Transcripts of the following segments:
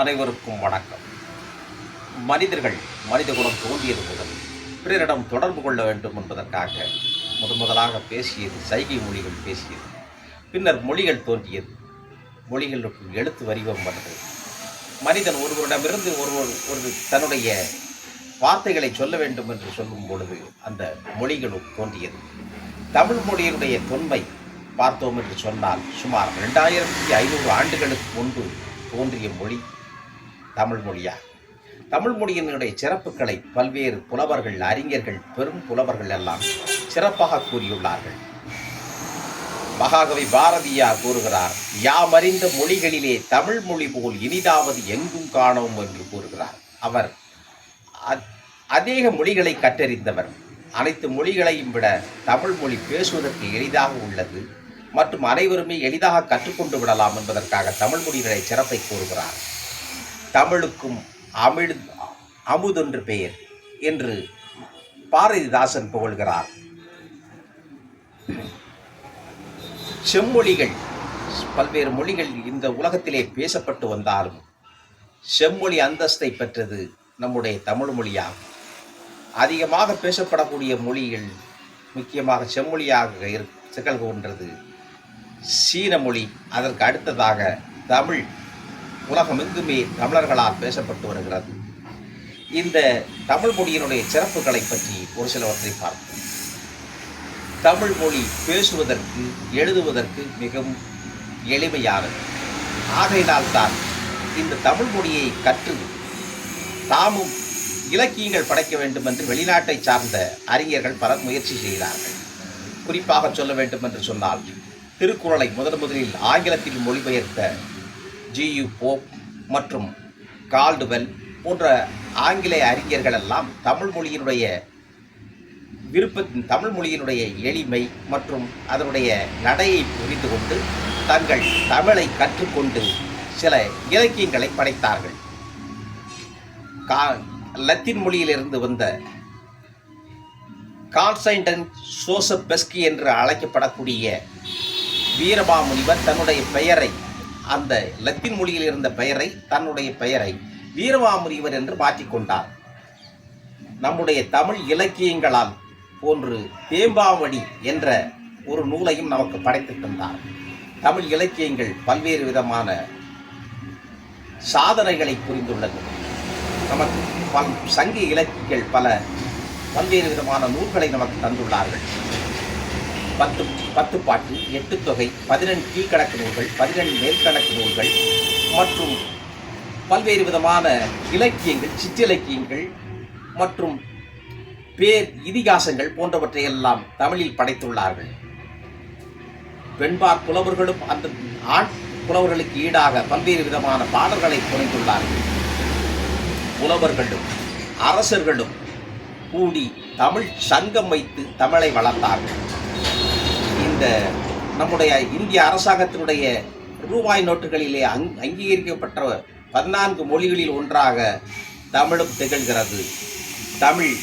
அனைவருக்கும் வணக்கம். மனிதர்கள் மனித குலம் தோன்றியது முதல் பிறரிடம் தொடர்பு கொள்ள வேண்டும் என்பதற்காக முதன் முதலாக பேசியது சைகை மொழிகள் பேசியது. பின்னர் மொழிகள் தோன்றியது. மொழிகளுக்கு எழுத்து வரிவம் வந்தது. மனிதன் ஒருவரிடமிருந்து ஒருவர் ஒரு தன்னுடைய வார்த்தைகளை சொல்ல வேண்டும் என்று சொல்லும் பொழுது அந்த மொழிகளும் தோன்றியது. தமிழ் மொழியினுடைய தொன்மை பார்த்தோம் என்று சொன்னால் சுமார் ரெண்டாயிரத்தி ஐநூறு ஆண்டுகளுக்கு முன்பு தோன்றிய மொழி தமிழ் மொழியாகும் தமிழ் மொழியினுடைய சிறப்புகளை பல்வேறு புலவர்கள் அறிஞர்கள் பெரும் புலவர்கள் எல்லாம் சிறப்பாக கூறியுள்ளார்கள். மகாகவி பாரதியார் கூறுகிறார் யாமறிந்த மொழிகளிலே தமிழ் மொழி போல் இனிதாவது எங்கும் காணோம் என்று கூறுகிறார். அவர் அநேக மொழிகளை கற்றறிந்தவர். அனைத்து மொழிகளையும் விட தமிழ் மொழி பேசுவதற்கு எளிதாக உள்ளது மற்றும் அனைவருமே எளிதாக கற்றுக்கொண்டு விடலாம் என்பதற்காக தமிழ் மொழியினுடைய சிறப்பை கூறுகிறார். தமிழுக்கும் அமிழ் அமுதொன்று பெயர் என்று பாரதிதாசன் புகழ்கிறார். செம்மொழிகள் பல்வேறு மொழிகள் இந்த உலகத்திலே பேசப்பட்டு வந்தாலும் செம்மொழி அந்தஸ்தை பெற்றது நம்முடைய தமிழ் மொழியாகும். அதிகமாக பேசப்படக்கூடிய மொழிகள் முக்கியமாக செம்மொழியாக இரு திகழ் கொன்றது சீன மொழி அதற்கு அடுத்ததாக தமிழ். உலகமெங்குமே தமிழர்களால் பேசப்பட்டு வருகிறது. இந்த தமிழ் மொழியினுடைய சிறப்புகளை பற்றி ஒரு சிலவற்றை பார்ப்போம். தமிழ் மொழி பேசுவதற்கு எழுதுவதற்கு மிகவும் எளிமையானது. ஆகையினால்தான் இந்த தமிழ் மொழியை கற்று தாமும் இலக்கியங்கள் படைக்க வேண்டும் என்று வெளிநாட்டை சார்ந்த அறிஞர்கள் பலர் முயற்சி செய்கிறார்கள். குறிப்பாக சொல்ல வேண்டும் என்று சொன்னால் திருக்குறளை முதன் முதலில் ஆங்கிலத்தில் மொழிபெயர்த்த ஜியு போப் மற்றும் கால்டுவெல் போன்ற ஆங்கிலேய அறிஞர்கள் எல்லாம் தமிழ் மொழியினுடைய விருப்பத்தின் தமிழ் மொழியினுடைய எளிமை மற்றும் அதனுடைய நடையை புரிந்து கொண்டு தங்கள் தமிழை கற்றுக்கொண்டு சில இலக்கியங்களை படைத்தார்கள். கா லத்தீன் மொழியிலிருந்து வந்த கால்சைண்டன் சோசப் பெஸ்கி என்று அழைக்கப்படக்கூடிய வீரமாமுனிவர் தன்னுடைய பெயரை அந்த லத்தீன் மொழியில் இருந்த பெயரை தன்னுடைய பெயரை வீரமாமுனிவர் என்று மாற்றிக்கொண்டார் நம்முடைய தமிழ் இலக்கியங்களால் போன்று தேம்பாவடி என்ற ஒரு நூலையும் நமக்கு படைத்து தந்தார். தமிழ் இலக்கியங்கள் பல்வேறு விதமான சாதனைகளை புரிந்துள்ளது. நமக்கு பல் சங்க இலக்கியங்கள் பல பல்வேறு விதமான நூல்களை நமக்கு தந்துள்ளார்கள். பத்து பத்து பாட்டு எட்டு தொகை பதினெண்டு கீழ்கணக்கு நூல்கள் பதினெண்டு மேல்கணக்கு நூல்கள் மற்றும் பல்வேறு விதமான இலக்கியங்கள் சிற்றிலக்கியங்கள் மற்றும் பேர் இதிகாசங்கள் போன்றவற்றை எல்லாம் தமிழில் படைத்துள்ளார்கள். பெண்பார் புலவர்களும் அந்த ஆண் புலவர்களுக்கு ஈடாக பல்வேறு விதமான பாடல்களை புனைந்துள்ளார்கள் புலவர்களும் அரசர்களும் கூடி தமிழ் சங்கம் வைத்து தமிழை வளர்த்தார்கள். இந்த நம்முடைய இந்திய அரசாங்கத்தினுடைய ரூபாய் நோட்டுகளிலே அங் அங்கீகரிக்கப்பட்ட பதினான்கு மொழிகளில் ஒன்றாக தமிழும் திகழ்கிறது. தமிழ்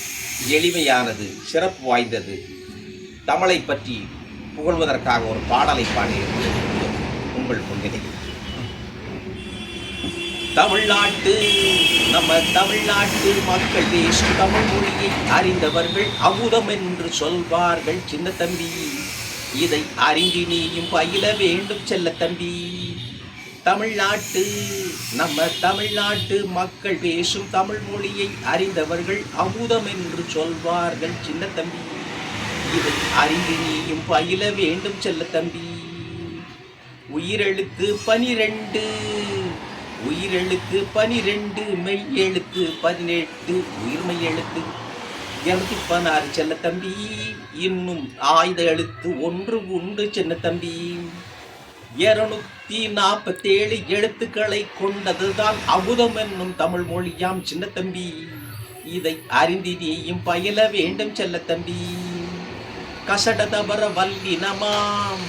எளிமையானது சிறப்பு வாய்ந்தது. தமிழை பற்றி புகழ்வதற்காக ஒரு பாடலை பாடியிருக்கிறது உங்கள் முன்னிலையில் தமிழ்நாட்டு நம்ம தமிழ்நாட்டு மக்கள் பேசும் தமிழ் மொழியை அறிந்தவர்கள் அமுதம் என்று சொல்வார்கள் சின்ன தம்பி இதை அறிஞ்சி நீயும் பயில வேண்டும் செல்ல தம்பி. தமிழ்நாட்டு நம்ம தமிழ்நாட்டு மக்கள் பேசும் தமிழ் மொழியை அறிந்தவர்கள் அமுதம் என்று சொல்வார்கள் சின்ன தம்பி. இதை அறிந்து நீயும் பயில வேண்டும் செல்ல தம்பி. உயிரெழுத்து பனிரெண்டு உயிரெழுத்து பனிரெண்டு மெய் எழுத்து பதினெட்டு உயிர்மெய் எழுத்து இருநூத்தி பதினாறு செல்ல தம்பி. இன்னும் ஆயுத எழுத்து ஒன்று உண்டு சின்ன தம்பி. இருநூத்தி நாற்பத்தேழு எழுத்துக்களை கொண்டதுதான் அபுதம் என்னும் தமிழ் மொழியாம் சின்ன தம்பி. இதை அறிந்து நீயும் பயில வேண்டும் செல்ல தம்பி. கசடதபர வல்லினமாம்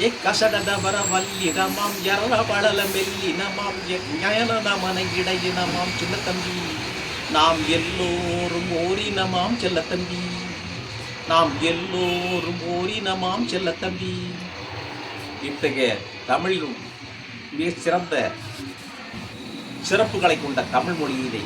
ஏ கசடதபர வல்லினமாம் எர பழல மெல்லினமாம் ஞானமன இடையினமாம் சின்ன தம்பி. நாம் எல்லோரும் ஓரினமாம் செல்ல தம்பி. நாம் எல்லோரும் ஓரினமாம் செல்ல தம்பி. இத்தகைய தமிழிலும் மிக சிறந்த சிறப்புகளை கொண்ட தமிழ் மொழியிலே